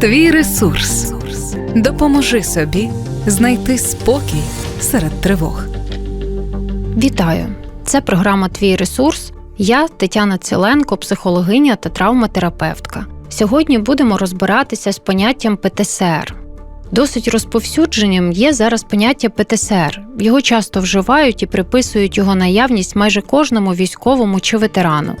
Твій ресурс. Допоможи собі знайти спокій серед тривог. Вітаю! Це програма Твій ресурс. Я Тетяна Ціленко, психологиня та травматерапевтка. Сьогодні будемо розбиратися з поняттям ПТСР. Досить розповсюдженим є зараз поняття ПТСР. Його часто вживають і приписують його наявність майже кожному військовому чи ветерану.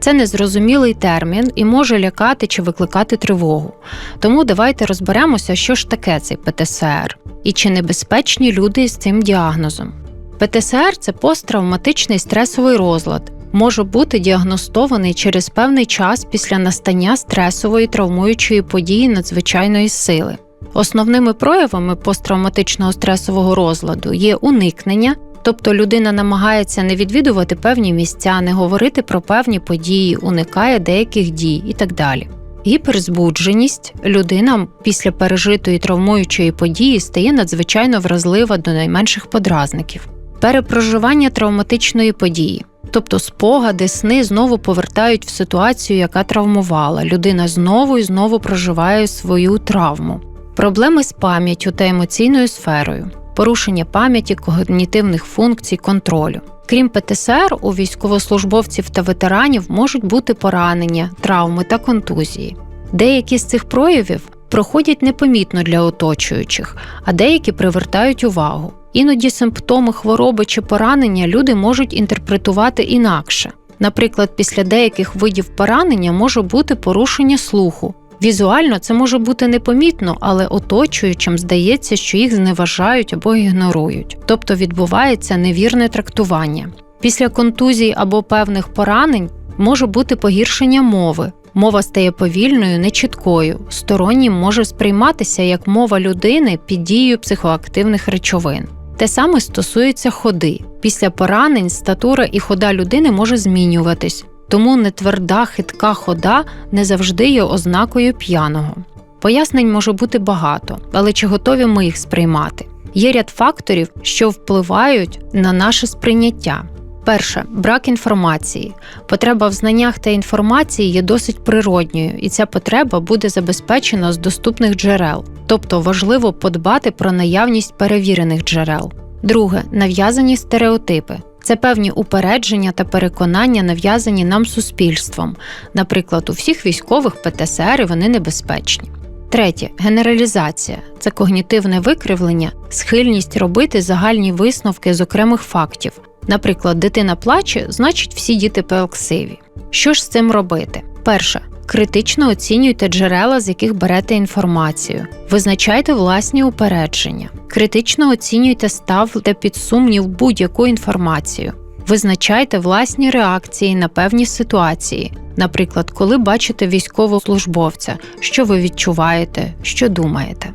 Це незрозумілий термін і може лякати чи викликати тривогу. Тому давайте розберемося, що ж таке цей ПТСР і чи небезпечні люди з цим діагнозом. ПТСР це посттравматичний стресовий розлад. Може бути діагностований через певний час після настання стресової травмуючої події надзвичайної сили. Основними проявами посттравматичного стресового розладу є уникнення, тобто людина намагається не відвідувати певні місця, не говорити про певні події, уникає деяких дій і так далі. Гіперзбудженість людина після пережитої травмуючої події стає надзвичайно вразлива до найменших подразників. Перепроживання травматичної події, тобто спогади, сни знову повертають в ситуацію, яка травмувала. Людина знову і знову проживає свою травму. Проблеми з пам'яттю та емоційною сферою, порушення пам'яті, когнітивних функцій, контролю. Крім ПТСР, у військовослужбовців та ветеранів можуть бути поранення, травми та контузії. Деякі з цих проявів проходять непомітно для оточуючих, а деякі привертають увагу. Іноді симптоми хвороби чи поранення люди можуть інтерпретувати інакше. Наприклад, після деяких видів поранення може бути порушення слуху. Візуально це може бути непомітно, але оточуючим здається, що їх зневажають або ігнорують, тобто відбувається невірне трактування. Після контузій або певних поранень може бути погіршення мови. Мова стає повільною, нечіткою. Стороннім може сприйматися як мова людини під дією психоактивних речовин. Те саме стосується ходи. Після поранень статура і хода людини може змінюватись, тому нетверда хитка хода не завжди є ознакою п'яного. Пояснень може бути багато, але чи готові ми їх сприймати? Є ряд факторів, що впливають на наше сприйняття. Перше брак інформації. Потреба в знаннях та інформації є досить природньою, і ця потреба буде забезпечена з доступних джерел, тобто важливо подбати про наявність перевірених джерел. Друге нав'язані стереотипи. Це певні упередження та переконання, нав'язані нам суспільством. Наприклад, у всіх військових ПТСР вони небезпечні. Третє генералізація це когнітивне викривлення, схильність робити загальні висновки з окремих фактів. Наприклад, дитина плаче, значить всі діти плаксиві. Що ж з цим робити? Перше. Критично оцінюйте джерела, з яких берете інформацію, визначайте власні упередження, критично оцінюйте, ставте під сумнів будь-яку інформацію, визначайте власні реакції на певні ситуації, наприклад, коли бачите військовослужбовця, що ви відчуваєте, що думаєте.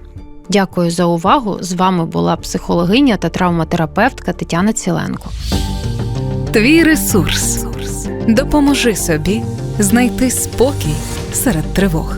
Дякую за увагу! З вами була психологиня та травматерапевтка Тетяна Ціленко. Твій ресурс. Допоможи собі знайти спокій серед тривог.